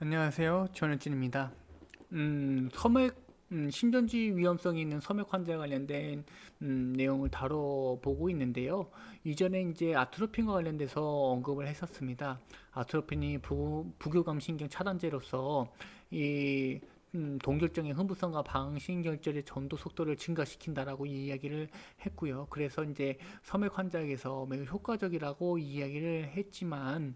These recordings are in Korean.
안녕하세요. 전현진입니다. 음, 섬액 음, 심전지 위험성이 있는 섬액 환자 관련된 음, 내용을 다뤄보고 있는데요. 이전에 이제 아트로핀과 관련돼서 언급을 했었습니다. 아트로핀이 부, 부교감 신경 차단제로서 이 음, 동결정의 흥분성과 방신결절의 전도 속도를 증가시킨다라고 이야기를 했고요. 그래서 이제 섬액 환자에게서 매우 효과적이라고 이야기를 했지만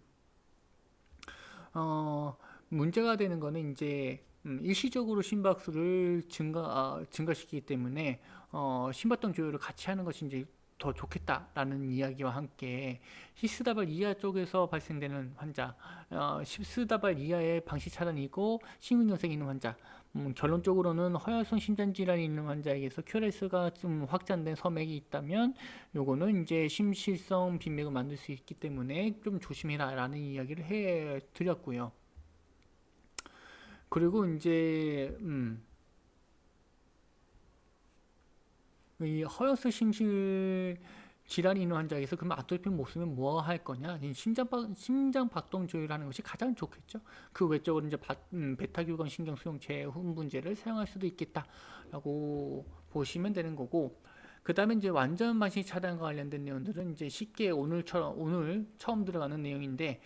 어, 문제가 되는 거는 이제 음, 일시적으로 심박수를 증가 아, 증가시키기 때문에 어, 심박동 조절을 같이 하는 것이 이제 더 좋겠다라는 이야기와 함께 히스다발 이하 쪽에서 발생되는 환자, 어, 히스다발 이하의 방시 차단이 있고 심근경색이 있는 환자, 음, 결론적으로는 허혈성 심장 질환이 있는 환자에게서 큐레스가 좀 확장된 섬액이 있다면 요거는 이제 심실성 빈맥을 만들 수 있기 때문에 좀 조심해라라는 이야기를 해 드렸고요. 그리고 이제 음, 이 허여스 심실 질환이 있는 환자에서 그럼 아토피를 못 쓰면 뭐 할 거냐? 이 심장 박 심장 박동 조율하는 것이 가장 좋겠죠. 그 외적으로 이제 바, 음, 베타규건 신경 수용체 흥분제를 사용할 수도 있겠다라고 보시면 되는 거고. 그 다음에 이제 완전 만식 차단과 관련된 내용들은 이제 쉽게 오늘처럼 오늘 처음 들어가는 내용인데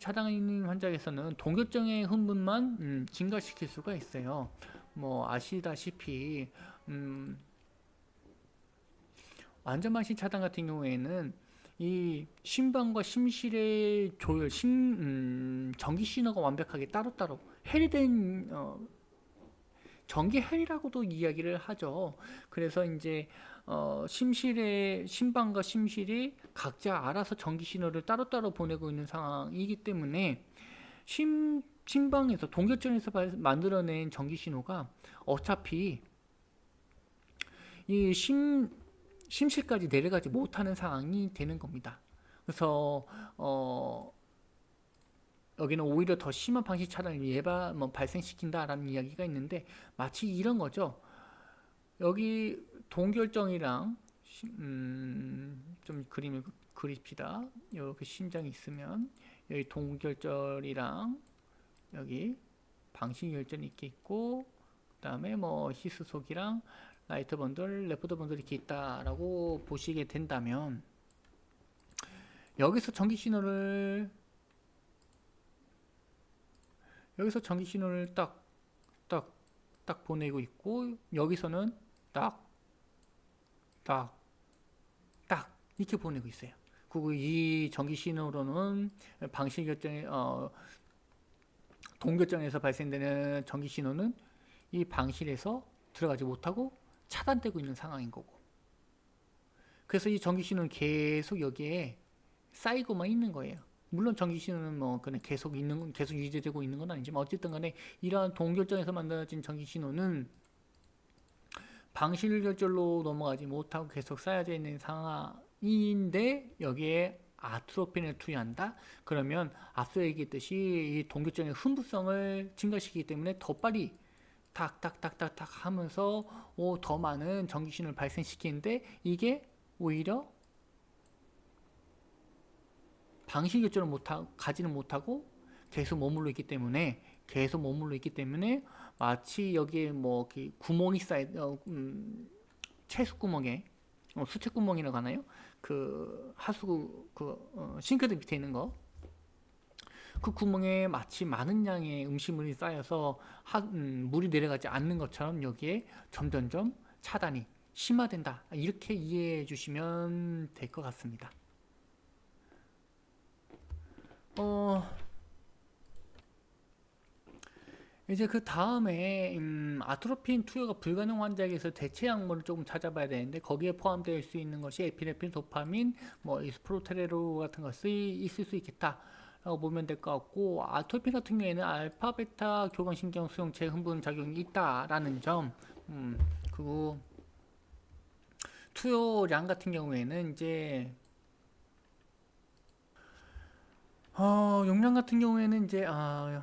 차단이 있는 환자에서는 동결정의 흥분만 음, 증가시킬 수가 있어요. 뭐 아시다시피 음, 만식 차단 같은 경우에는 이 심방과 심실의 조율, 심, 음, 전기 신호가 완벽하게 따로따로 해리된 어, 전기 헬이라고도 이야기를 하죠. 그래서 이제 어, 심실의 심방과 심실이 각자 알아서 전기 신호를 따로따로 보내고 있는 상황이기 때문에 심 심방에서 동결전에서 발- 만들어낸 전기 신호가 어차피 이 심 심실까지 내려가지 못하는 상황이 되는 겁니다. 그래서 어 여기는 오히려 더 심한 방식 차단을 예방 뭐 발생시킨다라는 이야기가 있는데 마치 이런 거죠. 여기 동결정이랑 시- 음, 좀 그림을 그- 그립시다. 여기 심장이 있으면 여기 동결절이랑 여기 방식결절이 이렇게 있고 그 다음에 뭐 히스속이랑 라이트 번들, 레프트 번들 이렇게 있다라고 보시게 된다면 여기서 전기 신호를 여기서 전기 신호를 딱, 딱, 딱 보내고 있고, 여기서는 딱, 딱, 딱, 이렇게 보내고 있어요. 그리고 이 전기 신호로는 방식 결정에, 어, 동결정에서 발생되는 전기 신호는 이 방실에서 들어가지 못하고 차단되고 있는 상황인 거고. 그래서 이 전기 신호는 계속 여기에 쌓이고만 있는 거예요. 물론 전기 신호는 뭐 그냥 계속 있는 건- 계속 유지되고 있는 건 아니지만 어쨌든 간에 이러한 동결정에서 만들어진 전기 신호는 방실 결절로 넘어가지 못하고 계속 쌓여져 있는 상황인데 여기에 아트로핀을 투여한다. 그러면 앞서 얘기했듯이 이 동결정의 흥분성을 증가시키기 때문에 더 빨리 탁탁탁탁탁 하면서 오, 더 많은 전기 신호를 발생시키는데 이게 오히려 방식 결정을 못하 가지는 못하고 계속 머물러 있기 때문에 계속 머물러 있기 때문에 마치 여기에 뭐 구멍이 쌓여 어, 음, 채수 구멍에 어, 수채 구멍이라고 하나요? 그 하수 그 어, 싱크대 밑에 있는 거. 그 구멍에 마치 많은 양의 음식물이 쌓여서 하, 음, 물이 내려가지 않는 것처럼 여기에 점점점 차단이 심화된다. 이렇게 이해해 주시면 될 것 같습니다. 어, 이제 그 다음에 음, 아트로핀 투여가 불가능 환자에게서 대체 약물을 조금 찾아봐야 되는데 거기에 포함되어 수 있는 것이 에피네프린, 도파민, 뭐 이스프로테레로 같은 것이 있을 수 있겠다 라고 보면 될 것 같고 아토핀 같은 경우에는 알파, 베타 교감신경 수용체 흥분 작용이 있다라는 점, 음, 그리고 투여량 같은 경우에는 이제 어, 용량 같은 경우에는 이제 아,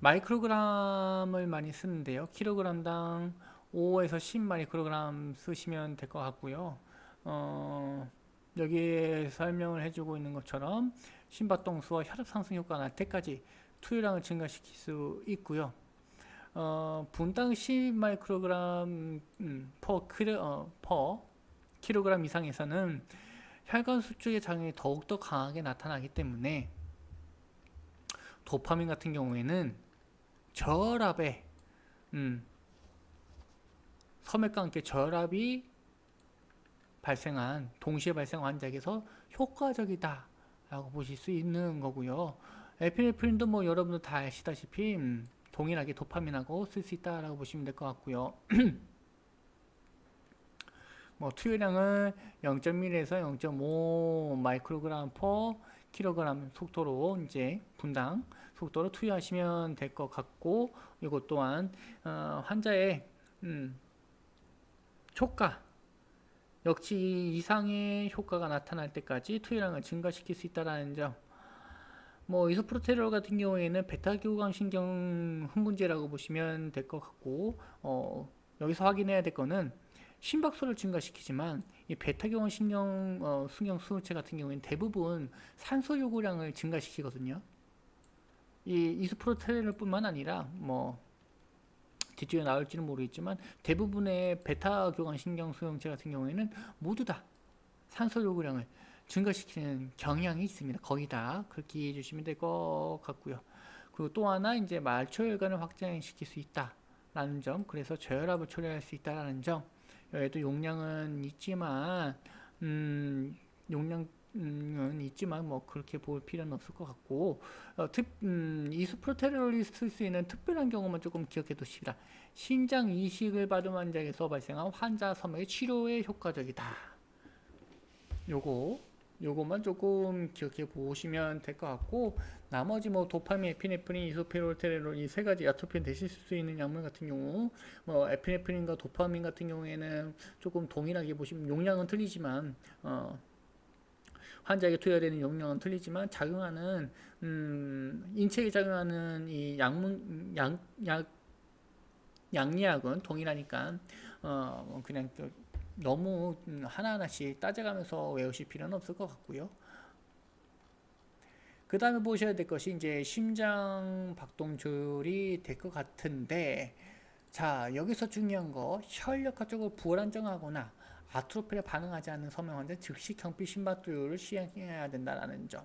마이크로그램을 많이 쓰는데요. 킬로그램당 5에서 10 마이크로그램 쓰시면 될 것 같고요. 어, 여기에 설명을 해주고 있는 것처럼 심박동수와 혈압 상승 효과가 날 때까지 투여량을 증가시킬 수 있고요. 어, 분당 10 마이크로그램 음, 어, 퍼 킬로그램 이상에서는 혈관 수축의 작용이 더욱더 강하게 나타나기 때문에 도파민 같은 경우에는 저혈압에 음, 섬액과 함께 저혈압이 발생한 동시에 발생 환자에게서 효과적이다 라고 보실 수 있는 거고요. 에피네프린도 뭐 여러분들 다 아시다시피 음, 동일하게 도파민하고 쓸 수 있다 라고 보시면 될 것 같고요. 뭐 투여량은 0.1에서 0.5 마이크로그램 퍼 킬로그램 속도로 이제 분당 속도로 투여하시면 될 것 같고 이것 또한 어, 환자의 음, 효과 역시 이상의 효과가 나타날 때까지 투여량을 증가시킬 수 있다는 점. 뭐 이소프로테롤 같은 경우에는 베타교감 신경 흥분제라고 보시면 될 것 같고 어, 여기서 확인해야 될 거는 심박수를 증가시키지만 이 베타경화 신경 어, 순경 수호체 같은 경우에는 대부분 산소 요구량을 증가시키거든요. 이 이소프로테롤뿐만 아니라 뭐 뒤쪽에 나올지는 모르겠지만 대부분의 베타 교감 신경 수용체 같은 경우에는 모두 다 산소 요구량을 증가시키는 경향이 있습니다. 거의 다 그렇게 이해해 주시면 될 것 같고요. 그리고 또 하나 이제 말초혈관을 확장시킬 수 있다라는 점, 그래서 저혈압을 초래할 수 있다라는 점. 여기도 용량은 있지만 음, 용량 은 있지만 뭐 그렇게 볼 필요는 없을 것 같고 어, 특, 음, 이수프로테롤이 쓸 수 있는 특별한 경우만 조금 기억해 두십시다. 신장 이식을 받은 환자에서 발생한 환자 섬의 치료에 효과적이다. 요거 요것만 조금 기억해 보시면 될 것 같고 나머지 뭐 도파민, 에피네프린, 이소페롤테롤 이세 가지 아토피엔 대실 수 있는 약물 같은 경우 뭐 에피네프린과 도파민 같은 경우에는 조금 동일하게 보시면 용량은 틀리지만 어 환자에게 투여되는 용량은 틀리지만 작용하는 음, 인체에 작용하는 이 약물 약, 약 양리약은 동일하니까 어뭐 그냥 또 너무 음, 하나하나씩 따져가면서 외우실 필요는 없을 것 같고요. 그 다음에 보셔야 될 것이 이제 심장 박동 조율이 될 것 같은데 자 여기서 중요한 거 혈력화 쪽으로 불안정하거나 아트로피에 반응하지 않는 서명 환자 즉시 경피 심박도율을 시행해야 된다는 점.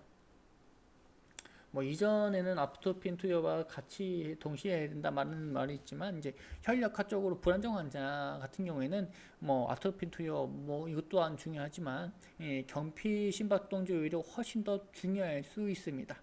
뭐 이전에는 아토핀 투여와 같이 동시에 해야 된다 말은 말이 있지만 이제 혈력화 쪽으로 불안정 환자 같은 경우에는 뭐 아토핀 투여 뭐 이것 또한 중요하지만 예, 경피 심박동조율이 훨씬 더 중요할 수 있습니다.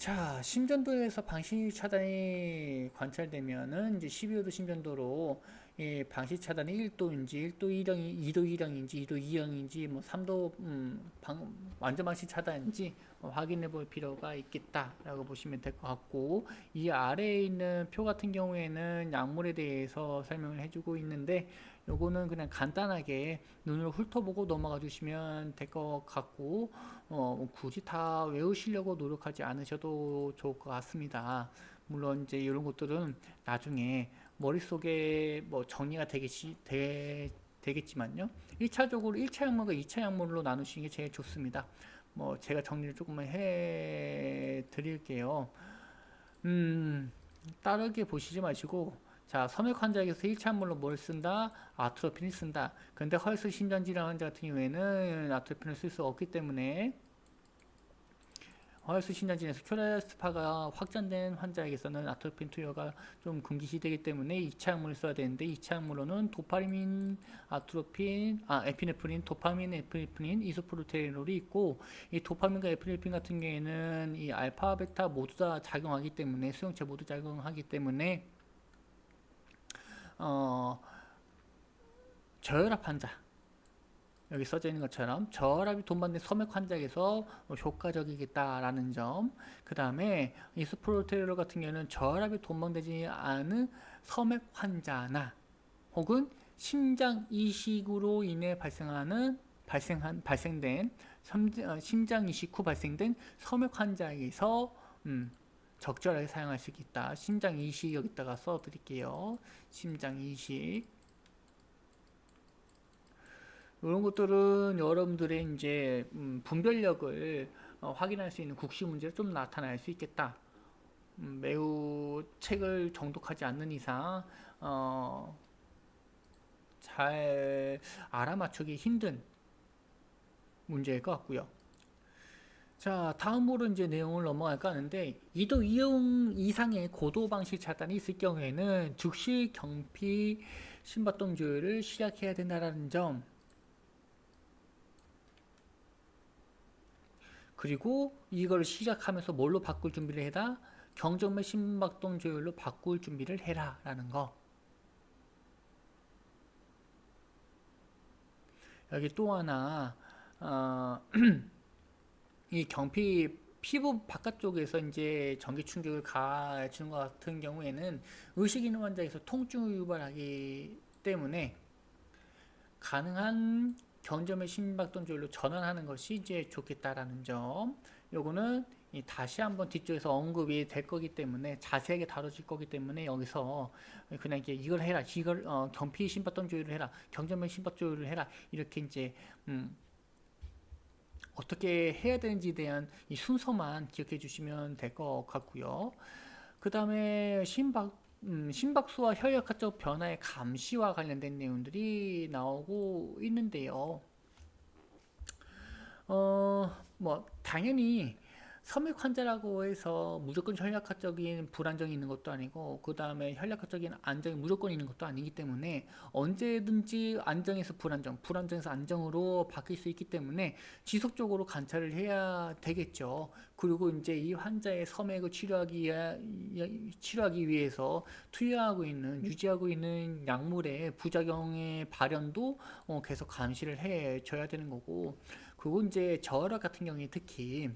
자, 심전도에서 방식 차단이 관찰되면은 이제 12호도 심전도로 예, 방식 차단이 1도인지 1도 1형이 2도 1형인지 2도 2형인지 뭐 3도 음, 방, 완전 방식 차단인지 어, 확인해 볼 필요가 있겠다라고 보시면 될 것 같고 이 아래에 있는 표 같은 경우에는 약물에 대해서 설명을 해주고 있는데 요거는 그냥 간단하게 눈으로 훑어보고 넘어가 주시면 될 것 같고 어, 뭐 굳이 다 외우시려고 노력하지 않으셔도 좋을 것 같습니다. 물론 이제 이런 것들은 나중에 머릿속에 뭐 정리가 되겠지, 되, 되겠지만요. 1차적으로 1차 약물과 2차 약물로 나누시는 게 제일 좋습니다. 뭐 제가 정리를 조금만 해 드릴게요. 음, 따르게 보시지 마시고 자, 섬액 환자에게서 1차 약물로 뭘 쓴다? 아트로핀을 쓴다. 근데 헐스 심전질환 환자 같은 경우에는 아트로핀을 쓸 수 없기 때문에 허혈수 신장진에서 큐레스파가 확장된 환자에게서는 아토핀 투여가 좀 금기시되기 때문에 2차 약물을 써야 되는데 2차 약물로는 도파민, 아트로핀, 아 에피네프린, 도파민, 에피네프린, 이소프로테놀이 있고 이 도파민과 에피네프린 같은 경우에는 이 알파, 베타 모두 다 작용하기 때문에 수용체 모두 작용하기 때문에 어 저혈압 환자 여기 써져 있는 것처럼 저혈압이 동반된 섬액 환자에게서 효과적이겠다라는 점. 그 다음에 이스프로테롤 같은 경우는 저혈압이 동반되지 않은 섬액 환자나 혹은 심장 이식으로 인해 발생하는 발생한 발생된 어, 심장 이식 후 발생된 섬액 환자에게서 음, 적절하게 사용할 수 있다. 심장 이식 여기다가 써드릴게요. 심장 이식. 이런 것들은 여러분들의 이제 음, 분별력을 어, 확인할 수 있는 국시 문제가 좀 나타날 수 있겠다. 음, 매우 책을 정독하지 않는 이상 어, 잘 알아맞추기 힘든 문제일 것 같고요. 자, 다음으로 이제 내용을 넘어갈까 하는데 이도 이용 이상의 고도 방식 차단이 있을 경우에는 즉시 경피 심박동 조율을 시작해야 된다는 점. 그리고 이걸 시작하면서 뭘로 바꿀 준비를 해라? 경정맥 심박동 조율로 바꿀 준비를 해라라는 거. 여기 또 하나 어, 이 경피 피부 바깥쪽에서 이제 전기 충격을 가해주는 것 같은 경우에는 의식 있는 환자에서 통증을 유발하기 때문에 가능한 경점의 심박동 조율로 전환하는 것이 이제 좋겠다라는 점. 요거는 이 다시 한번 뒤쪽에서 언급이 될 거기 때문에 자세하게 다뤄질 거기 때문에 여기서 그냥 이제 이걸 해라, 이걸 어, 경피 심박동 조율을 해라, 경점의 심박 조율을 해라 이렇게 이제 음, 어떻게 해야 되는지에 대한 이 순서만 기억해 주시면 될 것 같고요. 그 다음에 심박 음, 심박수와 혈액학적 변화의 감시와 관련된 내용들이 나오고 있는데요. 어, 뭐 당연히 섬액 환자라고 해서 무조건 혈액학적인 불안정이 있는 것도 아니고 그 다음에 혈액학적인 안정이 무조건 있는 것도 아니기 때문에 언제든지 안정에서 불안정, 불안정에서 안정으로 바뀔 수 있기 때문에 지속적으로 관찰을 해야 되겠죠. 그리고 이제 이 환자의 섬액을 치료하기, 치료하기 위해서 투여하고 있는, 유지하고 있는 약물의 부작용의 발현도 어, 계속 감시를 해 줘야 되는 거고, 그리고 이제 저혈압 같은 경우에 특히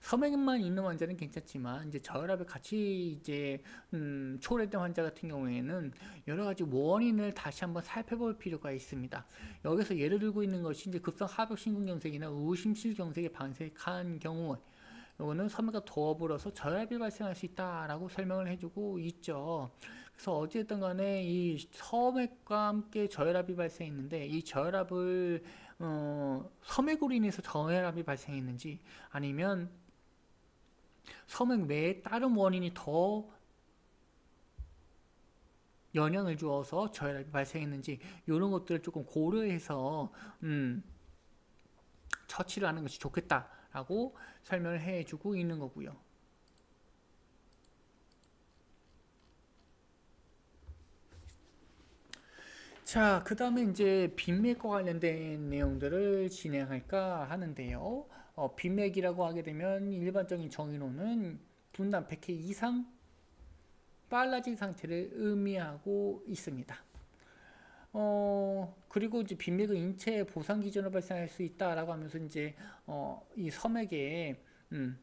섬액만 있는 환자는 괜찮지만 이제 저혈압에 같이 이제 음, 초래된 환자 같은 경우에는 여러 가지 원인을 다시 한번 살펴볼 필요가 있습니다. 여기서 예를 들고 있는 것이 이제 급성 하벽 심근경색이나 우심실경색에 반색한 경우 이거는 섬액과 더불어서 저혈압이 발생할 수 있다라고 설명을 해주고 있죠. 그래서 어찌됐든 간에 이 섬액과 함께 저혈압이 발생했는데 이 저혈압을 어, 섬액으로 인해서 저혈압이 발생했는지 아니면 섬액 외에 다른 원인이 더 영향을 주어서 저혈압이 발생했는지 이런 것들을 조금 고려해서 음, 처치를 하는 것이 좋겠다라고 설명을 해주고 있는 거고요. 자, 그 다음에 이제 빈맥과 관련된 내용들을 진행할까 하는데요. 어, 빈맥이라고 하게 되면 일반적인 정의로는 분당 100회 이상 빨라진 상태를 의미하고 있습니다. 어, 그리고 이제 빈맥은 인체 보상 기준으로 발생할 수 있다라고 하면서 이제 어, 이 섬에게 음,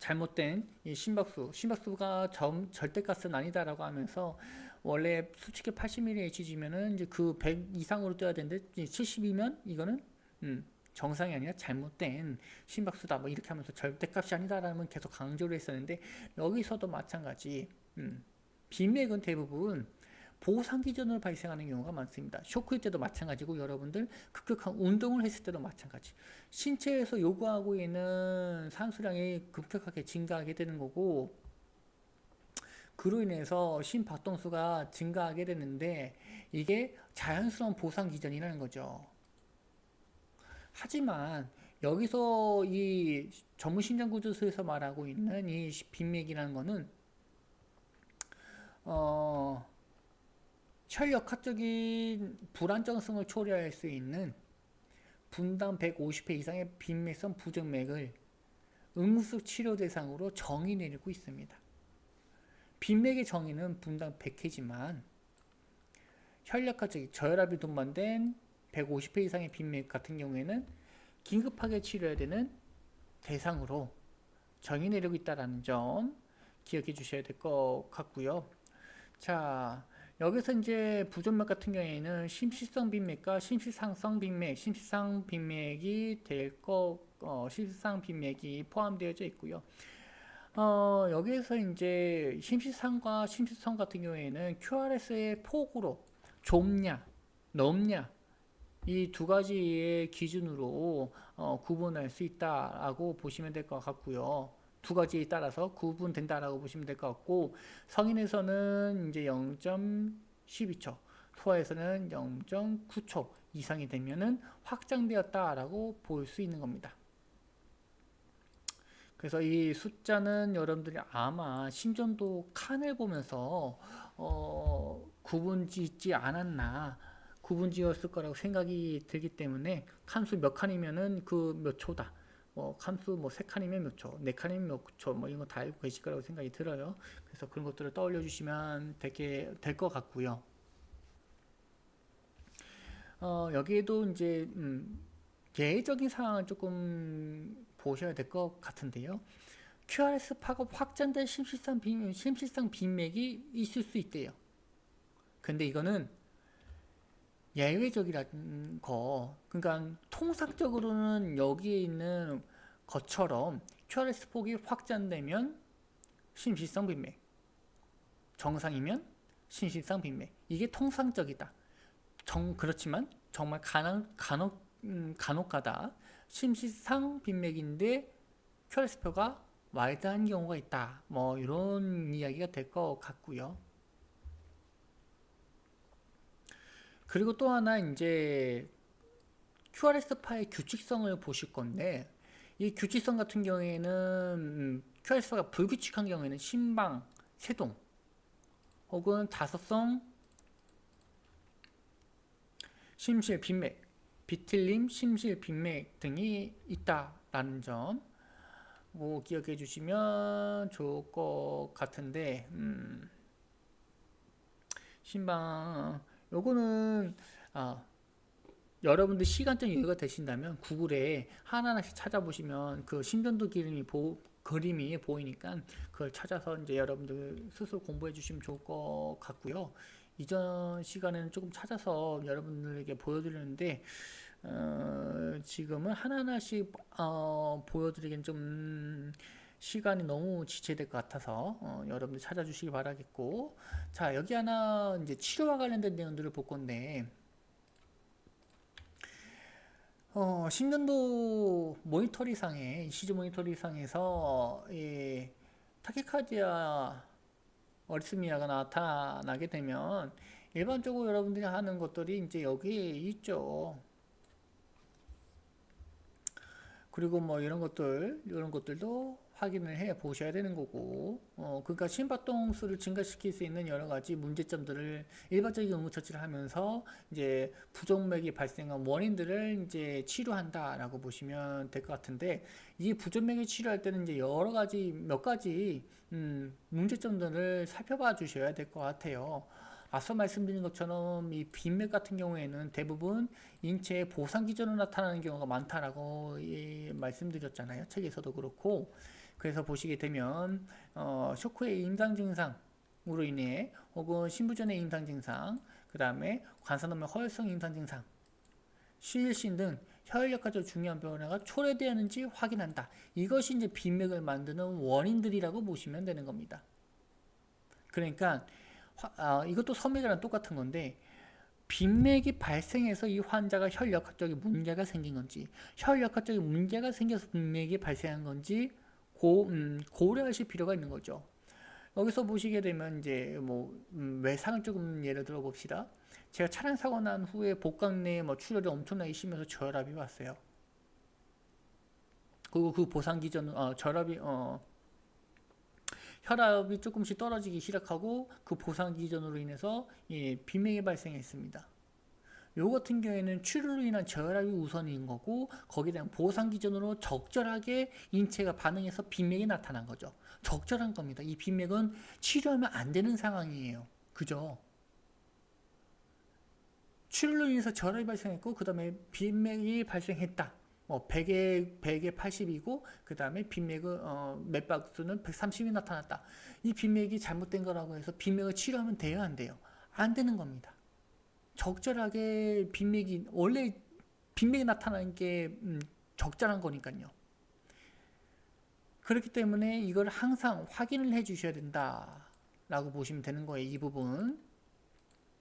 잘못된 이 심박수, 심박수가 점, 절대값은 아니다라고 하면서 원래 수치계 80mHg면은 이제 그 100 이상으로 떠야 되는데 70이면 이거는 음, 정상이 아니라 잘못된 심박수다 뭐 이렇게 하면서 절대값이 아니다라는 계속 강조를 했었는데 여기서도 마찬가지 음, 빈맥은 대부분 보상 기준으로 발생하는 경우가 많습니다. 쇼크일 때도 마찬가지고 여러분들 급격한 운동을 했을 때도 마찬가지. 신체에서 요구하고 있는 산소량이 급격하게 증가하게 되는 거고 그로 인해서 심박동수가 증가하게 되는데 이게 자연스러운 보상 기전이라는 거죠. 하지만 여기서 이 전문 심장구조소에서 말하고 있는 이 빈맥이라는 거는 어 혈역학적인 불안정성을 초래할 수 있는 분당 150회 이상의 빈맥성 부정맥을 응급 치료 대상으로 정의 내리고 있습니다. 빈맥의 정의는 분당 100회지만 혈액학적인 저혈압이 동반된 150회 이상의 빈맥 같은 경우에는 긴급하게 치료해야 되는 대상으로 정의 내리고 있다는 점 기억해 주셔야 될 것 같고요. 자, 여기서 이제 부전맥 같은 경우에는 심시성 빈맥과 심시상성 빈맥, 심시상 빈맥이 될 거, 어, 심시상 빈맥이 포함되어져 있고요. 어, 여기에서 이제 심시상과 심시성 같은 경우에는 QRS의 폭으로 좁냐, 넓냐, 이 두 가지의 기준으로 어, 구분할 수 있다라고 보시면 될 것 같고요. 두 가지에 따라서 구분된다라고 보시면 될 것 같고 성인에서는 이제 0.12초, 소아에서는 0.9초 이상이 되면은 확장되었다라고 볼 수 있는 겁니다. 그래서 이 숫자는 여러분들이 아마 심전도 칸을 보면서 어, 구분 짓지 않았나 구분 지었을 거라고 생각이 들기 때문에 칸수 몇 칸이면은 그 몇 초다. 뭐 칸수 뭐 세 칸이면 몇 초, 네 칸이면 몇 초, 뭐 이런 거 다 알고 계실 거라고 생각이 들어요. 그래서 그런 것들을 떠올려 주시면 되게 될 것 같고요. 어, 여기에도 이제 음, 예외적인 상황을 조금 보셔야 될 것 같은데요. QRS 팝업 확장된 심실상 빈, 심실상 빈맥이 있을 수 있대요. 근데 이거는 예외적이라는 거, 그러니까 통상적으로는 여기에 있는 것처럼 QRS 폭이 확장되면 심실상 빈맥, 정상이면 심실상 빈맥. 이게 통상적이다. 정 그렇지만 정말 간혹 간혹 음, 간혹 가다 심실상 빈맥인데 QRS표가 와이드한 경우가 있다. 뭐 이런 이야기가 될 것 같고요. 그리고 또 하나 이제 QRS 파의 규칙성을 보실 건데 이 규칙성 같은 경우에는 음, QRS가 불규칙한 경우에는 신방, 세동 혹은 다섯성, 심실, 빈맥, 비틀림, 심실, 빈맥 등이 있다라는 점 뭐 기억해 주시면 좋을 것 같은데 음, 신방 요거는 아, 여러분들 시간적 여유가 되신다면 구글에 하나하나씩 찾아보시면 그 신전도 기름이 보, 그림이 보이니까 그걸 찾아서 이제 여러분들 스스로 공부해 주시면 좋을 것 같고요. 이전 시간에는 조금 찾아서 여러분들에게 보여드렸는데 어, 지금은 하나하나씩 어, 보여드리긴 좀 시간이 너무 지체될 것 같아서 어, 여러분들 찾아주시기 바라겠고. 자 여기 하나 이제 치료와 관련된 내용들을 볼 건데 어, 신년도 모니터리상에 시즈 모니터리상에서 이 타키카디아 어리스미아가 나타나게 되면 일반적으로 여러분들이 하는 것들이 이제 여기에 있죠. 그리고 뭐 이런 것들 이런 것들도 확인을 해 보셔야 되는 거고 어 그러니까 심박동 수를 증가시킬 수 있는 여러 가지 문제점들을 일반적인 의무 처치를 하면서 이제 부정맥이 발생한 원인들을 이제 치료한다라고 보시면 될 것 같은데 이 부정맥을 치료할 때는 이제 여러 가지 몇 가지 음 문제점들을 살펴봐 주셔야 될 것 같아요. 앞서 말씀드린 것처럼 이 빈맥 같은 경우에는 대부분 인체의 보상 기전으로 나타나는 경우가 많다라고 예, 말씀드렸잖아요. 책에서도 그렇고 그래서 보시게 되면 어, 쇼크의 임상 증상 으로 인해 혹은 신부전의 임상 증상, 그 다음에 관사놈의 허혈성 임상 증상, 실신 등 혈액과적 중요한 변화가 초래되었는지 확인한다. 이것이 이제 빈맥을 만드는 원인들이라고 보시면 되는 겁니다. 그러니까 아, 이것도 섬맥이랑 똑같은 건데 빈맥이 발생해서 이 환자가 혈역학적인 문제가 생긴 건지 혈역학적인 문제가 생겨서 빈맥이 발생한 건지 고, 음, 고려하실 필요가 있는 거죠. 여기서 보시게 되면 이제 뭐 음, 외상을 조금 예를 들어 봅시다. 제가 차량 사고 난 후에 복강 내에 뭐 출혈이 엄청나게 심해서 저혈압이 왔어요. 그리고 그 보상 기전 어, 저혈압이 어, 혈압이 조금씩 떨어지기 시작하고 그 보상 기전으로 인해서 예, 비명이 발생했습니다. 요 같은 경우에는 치료로 인한 저혈압이 우선인 거고 거기에 대한 보상 기전으로 적절하게 인체가 반응해서 빈맥이 나타난 거죠. 적절한 겁니다. 이 빈맥은 치료하면 안 되는 상황이에요. 그죠? 치료로 인해서 저혈압이 발생했고 그 다음에 빈맥이 발생했다. 뭐 100에 100에 80이고 그 다음에 빈맥의 어, 맥박수는 130이 나타났다. 이 빈맥이 잘못된 거라고 해서 빈맥을 치료하면 돼요, 안 돼요? 안 되는 겁니다. 적절하게 빈맥이 원래 빈맥이 나타나는 게 음, 적절한 거니까요. 그렇기 때문에 이걸 항상 확인을 해 주셔야 된다라고 보시면 되는 거예요. 이 부분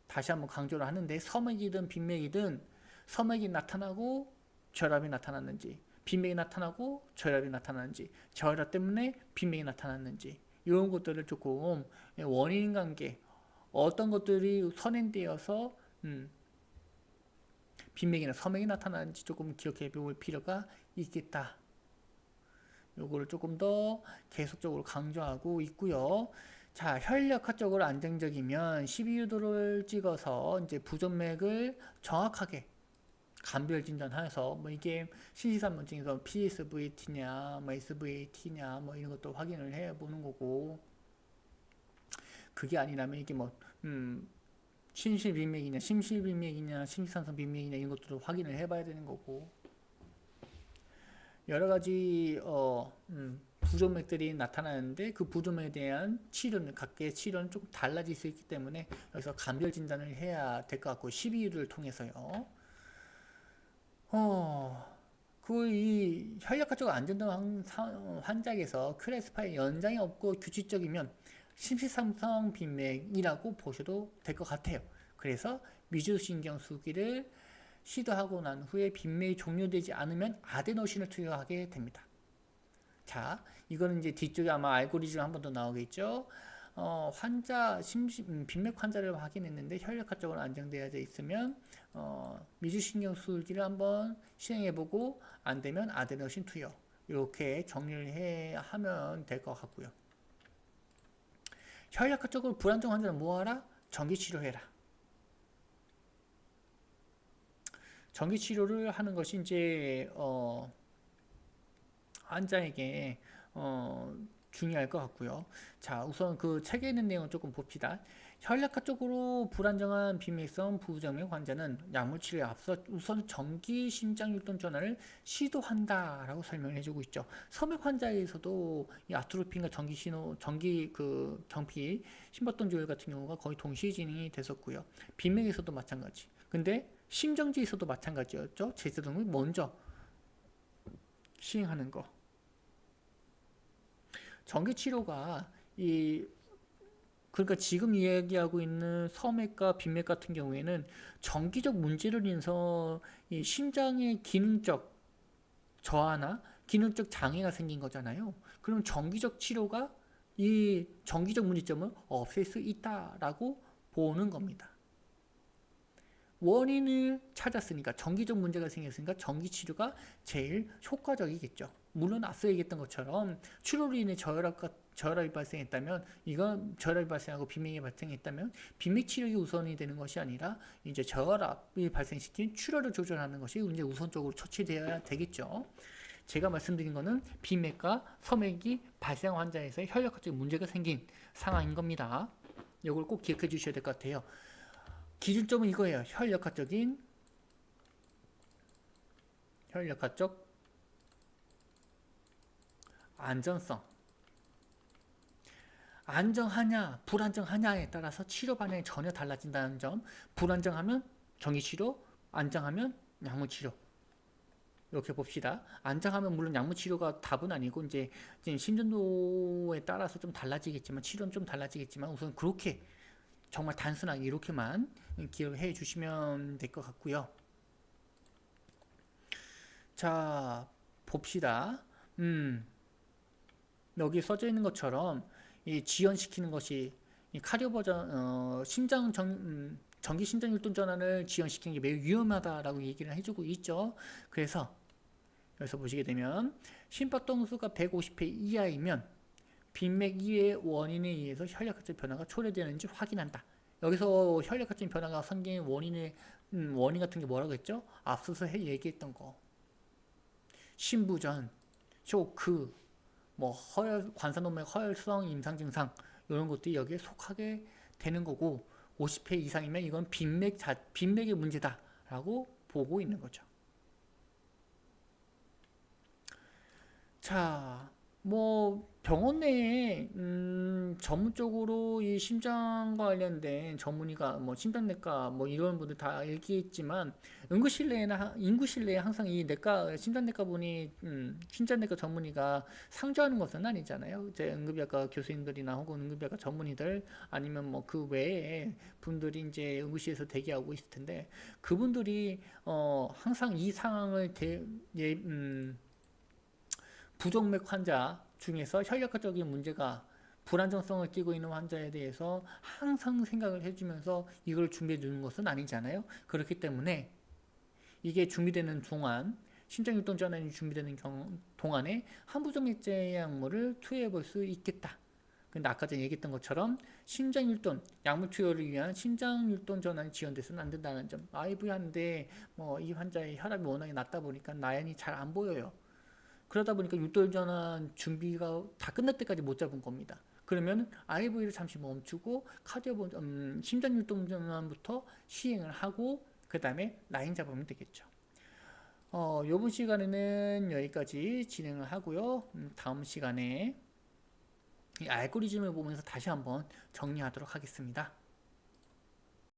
다시 한번 강조를 하는데 섬맥이든 빈맥이든 섬액이 나타나고 저혈압이 나타났는지 빈맥이 나타나고 저혈압이 나타났는지 저혈압 때문에 빈맥이 나타났는지 이런 것들을 조금 원인 관계 어떤 것들이 선행되어서 음, 빈맥이나 섬액이 나타나는지 조금 기억해 볼 필요가 있겠다. 요거를 조금 더 계속적으로 강조하고 있고요. 자, 혈액학적으로 안정적이면 12유도를 찍어서 이제 부전맥을 정확하게 감별 진단해서 뭐 이게 신시산문증에서 PSVT냐, 뭐 SVT냐, 뭐 이런 것도 확인을 해 보는 거고 그게 아니라면 이게 뭐 음, 심실빈맥이냐, 심실빈맥이냐, 심시산성 빈맥이냐 이런 것들도 확인을 해봐야 되는 거고 여러 가지 어, 음, 부조맥들이 나타나는데 그 부조맥에 대한 치료는 각각의 치료는 조금 달라질 수 있기 때문에 여기서 감별 진단을 해야 될 것 같고 12일을 통해서요. 어, 그이 혈액학적 안전도 환자에서 크레스파의 연장이 없고 규칙적이면 심시삼성 빈맥이라고 보셔도 될 것 같아요. 그래서 미주신경 수기를 시도하고 난 후에 빈맥이 종료되지 않으면 아데노신을 투여하게 됩니다. 자, 이거는 이제 뒤쪽에 아마 알고리즘 한 번 더 나오겠죠. 어, 환자 심시, 음, 빈맥 환자를 확인했는데 혈액학적으로 안정되어 있으면 어, 미주신경 수기를 한번 시행해보고 안 되면 아데노신 투여 이렇게 정리를 해 하면 될 것 같고요. 혈액학적으로 불안정 환자는 뭐하라? 전기 치료해라. 전기 치료를 하는 것이 이제 어, 환자에게 어, 중요할 것 같고요. 자, 우선 그 책에 있는 내용 조금 봅시다. 혈액학적으로 불안정한 빈맥성 부정맥 환자는 약물 치료에 앞서 우선 전기 심장 율동 전환을 시도한다라고 설명을 해주고 있죠. 섬액 환자에서도 이 아트로핀과 전기 신호, 전기 그 경피, 심박동 조절 같은 경우가 거의 동시에 진행이 됐었고요. 빈맥에서도 마찬가지. 근데 심정지에서도 마찬가지였죠. 제세동을 먼저 시행하는 거. 전기 치료가 이 그러니까 지금 이야기하고 있는 섬액과 빈맥 같은 경우에는 정기적 문제를 인해서 이 심장의 기능적 저하나 기능적 장애가 생긴 거잖아요. 그럼 정기적 치료가 이 정기적 문제점을 없앨 수 있다라고 보는 겁니다. 원인을 찾았으니까 정기적 문제가 생겼으니까 전기 치료가 제일 효과적이겠죠. 물론 앞서 얘기했던 것처럼 치료로 인해 저혈압과 저혈압이 발생했다면 이건 저혈압이 발생하고 빈맥이 발생했다면 빈맥 치료가 우선이 되는 것이 아니라 이제 저혈압이 발생시킨 출혈을 조절하는 것이 이제 우선적으로 처치되어야 되겠죠. 제가 말씀드린 것은 빈맥과 섬액이 발생 환자에서 혈액학적 문제가 생긴 상황인 겁니다. 이걸 꼭 기억해 주셔야 될 것 같아요. 기준점은 이거예요. 혈액학적인 혈액학적 안전성. 안정하냐 불안정하냐에 따라서 치료 반응이 전혀 달라진다는 점. 불안정하면 정기치료 안정하면 약물치료. 이렇게 봅시다. 안정하면 물론 약물치료가 답은 아니고 이제 심전도에 따라서 좀 달라지겠지만 치료는 좀 달라지겠지만 우선 그렇게 정말 단순하게 이렇게만 기억해 주시면 될 것 같고요 자 봅시다 음 여기 써져 있는 것처럼 이 지연시키는 것이 이 카리오 버전 어, 심장 정, 음, 전기 심장 율동 전환을 지연시키는 게 매우 위험하다라고 얘기를 해주고 있죠. 그래서 여기서 보시게 되면 심박동수가 150회 이하이면 빈맥 이외의 원인에 의해서 혈액학적 변화가 초래되는지 확인한다. 여기서 혈액학적 변화가 생긴 원인의 음, 원인 같은 게 뭐라고 했죠? 앞서서 해 얘기했던 거. 신부전, 쇼크, 뭐 허혈 관사동맥 허혈성 임상 증상 이런 것들이 여기에 속하게 되는 거고 50회 이상이면 이건 빈맥 자, 빈맥의 문제다라고 보고 있는 거죠. 자, 뭐 병원 내에 음, 전문적으로 이 심장과 관련된 전문의가 뭐 심장내과 뭐 이런 분들 다 얘기했지만 응급실 내나 하- 인구실 내에 항상 이 내과 심장내과 분이 음, 심장내과 전문의가 상주하는 것은 아니잖아요. 이제 응급의학과 교수님들이나 혹은 응급의학과 전문의들 아니면 뭐 그 외에 분들이 이제 응급실에서 대기하고 있을 텐데 그분들이 어 항상 이 상황을 대, 예, 음, 부정맥 환자 중에서 혈액학적인 문제가 불안정성을 띠고 있는 환자에 대해서 항상 생각을 해주면서 이걸 준비해 주는 것은 아니잖아요. 그렇기 때문에 이게 준비되는 동안 심장율동 전환이 준비되는 경, 동안에 한부정맥제 약물을 투여해 볼 수 있겠다. 근데 아까 전에 얘기했던 것처럼 심장율동 약물 투여를 위한 심장율동 전환이 지연돼서는 안 된다는 점. 하는데 뭐 이 환자의 혈압이 워낙에 낮다 보니까 나연이 잘 안 보여요. 그러다 보니까 율돌 전환 준비가 다 끝날 때까지 못 잡은 겁니다. 그러면 IV를 잠시 멈추고 카디오 음, 심장 율동 전환부터 시행을 하고 그 다음에 라인 잡으면 되겠죠. 어, 요번 시간에는 여기까지 진행을 하고요. 음, 다음 시간에 이 알고리즘을 보면서 다시 한번 정리하도록 하겠습니다.